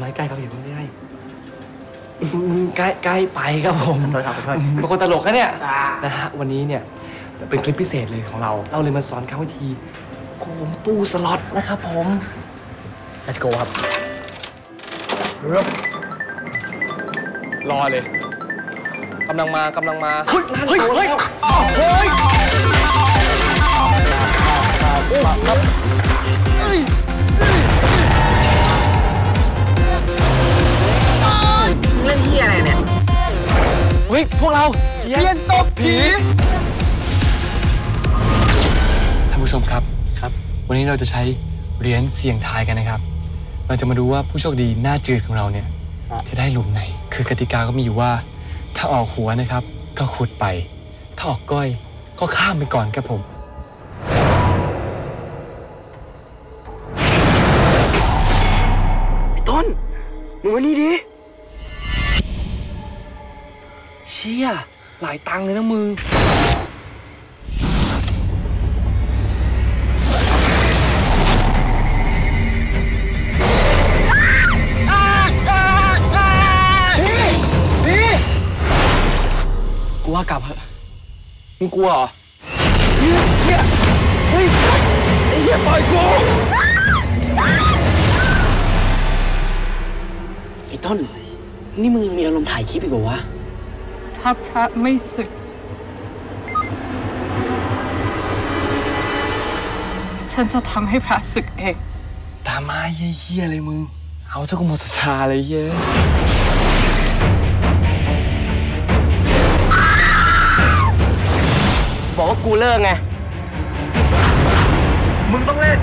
ไม้ใกล้ครับอย่าเพิ่งใกล้อืมใกล้ใกล้ไปครับผมขอโทษครับขอโทษอืมเป็นคนตลกนะเนี่ยอ่านะฮะวันนี้เนี่ยเป็นคลิปพิเศษเลยของเรา เราเลยมาสอนเขาวิธีโกงตู้สล็อตนะครับผม let's go ครับรอเลยกำลังมากำลังมาเฮ้ยเฮ้ยเฮ้ย ฮ้ย พวกเราเพียนตบผี ท่านผู้ชมครับครับ วันนี้เราจะใช้เหรียญเสี่ยงทายกันนะครับ เราจะมาดูว่าผู้โชคดีหน้าจืดของเราเนี่ย จะได้หลุมไหน คือกติกาก็มีอยู่ว่า ถ้าออกหัวนะครับ ก็ขุดไป ถ้าออกก้อยก็ข้ามไปก่อนครับผมไอ้ต้นมึงมานี่ดิ ชี่ยหลายตังค์เลยนะมึงพี่กูว่ากลับเถอะมึงกลัวเหรอเฮียเฮียเฮ้ยไอ้เฮียปล่อยกูไอ้ต้น นี่มึงยังมีอารมณ์ถ่ายคลิปอีกเหรอวะ ถ้าพระไม่ศึก ฉันจะทำให้พระศึกเอง ตามมาเยี่ยๆเลยมึง เอาซะกูหมดศรัทธาเลยเย้ยบอกว่ากูเลิกไง มึงต้องเล่น